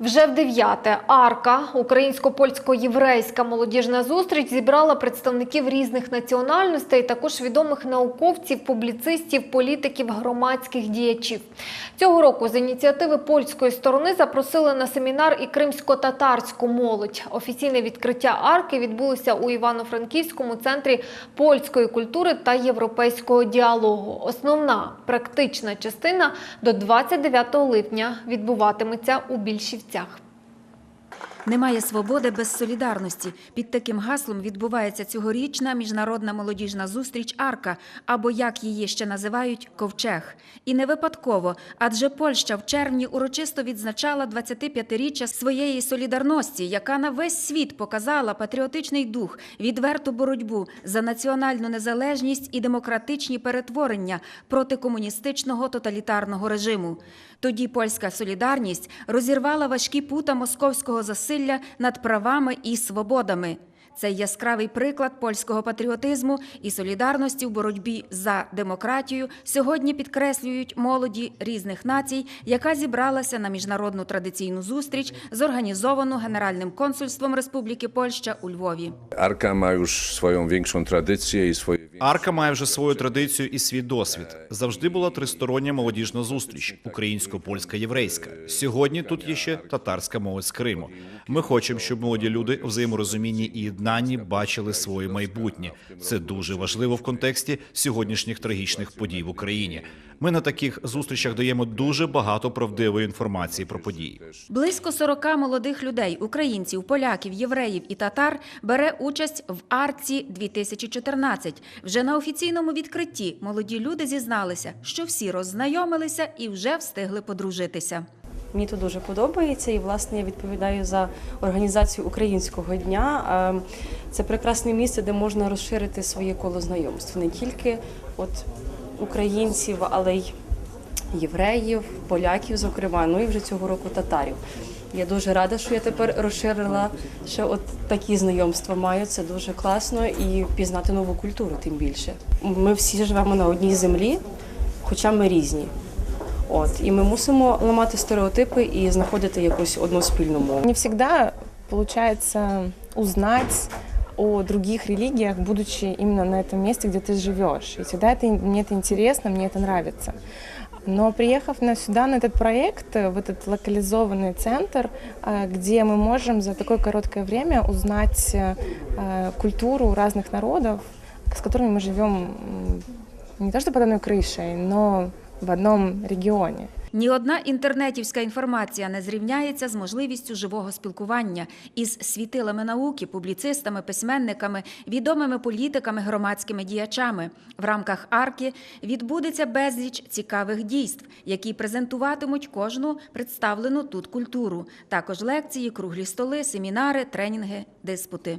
Вже в дев'яте арка українсько-польсько-єврейська молодіжна зустріч зібрала представників різних національностей, також відомих науковців, публіцистів, політиків, громадських діячів. Цього року з ініціативи польської сторони запросили на семінар і кримсько-татарську молодь. Офіційне відкриття арки відбулося у Івано-Франківському центрі польської культури та європейського діалогу. Основна практична частина до 29 липня відбуватиметься у Більшівцях. Немає свободи без солідарності. Під таким гаслом відбувається цьогорічна міжнародна молодіжна зустріч Арка, або як її ще називають Ковчег. І не випадково, адже Польща в червні урочисто відзначала 25-річчя своєї солідарності, яка на весь світ показала патріотичний дух, відверту боротьбу за національну незалежність і демократичні перетворення проти комуністичного тоталітарного режиму. Тоді польська солідарність розірвала важкі пута московського засилля над правами і свободами. Це яскравий приклад польського патріотизму і солідарності в боротьбі за демократію сьогодні підкреслюють молоді різних націй, яка зібралася на міжнародну традиційну зустріч, зорганізовану Генеральним консульством Республіки Польща у Львові. Arka ma już swoją większą tradycję i swoje Арка має вже свою традицію і свій досвід. Завжди була тристороння молодіжна зустріч українсько-польська єврейська. Сьогодні тут є ще татарська молодь з Криму. Ми хочемо, щоб молоді люди взаєморозумінні і єднанні бачили своє майбутнє. Це дуже важливо в контексті сьогоднішніх трагічних подій в Україні. Ми на таких зустрічах даємо дуже багато правдивої інформації про події. Близько 40 молодих людей, українців, поляків, євреїв і татар бере участь в Арці 2014. Вже на офіційному відкритті молоді люди зізналися, що всі роззнайомилися і вже встигли подружитися. Мені тут дуже подобається, і власне я відповідаю за організацію українського дня. Це прекрасне місце, де можна розширити своє коло знайомств не тільки от українців, але й євреїв, поляків, зокрема, ну і вже цього року татарів. Я дуже рада, що я тепер розширила, що от такі знайомства маю. Це дуже класно і пізнати нову культуру, тим більше. Ми всі живемо на одній землі, хоча ми різні. От і ми мусимо ламати стереотипи і знаходити якусь одну спільну мову. Не всегда получается узнать о других религиях, будучи именно на этом месте, где ты живешь. И всегда это, мне это интересно, мне это нравится. Но приехав на сюда, на этот проект, в этот локализованный центр, э, где мы можем за такое короткое время узнать э, культуру разных народов, с которыми мы живем м, не то что под одной крышей, но в одном регионе. Ні одна інтернетівська інформація не зрівняється з можливістю живого спілкування із світилами науки, публіцистами, письменниками, відомими політиками, громадськими діячами. В рамках арки відбудеться безліч цікавих дійств, які презентуватимуть кожну представлену тут культуру. Також лекції, круглі столи, семінари, тренінги, диспути.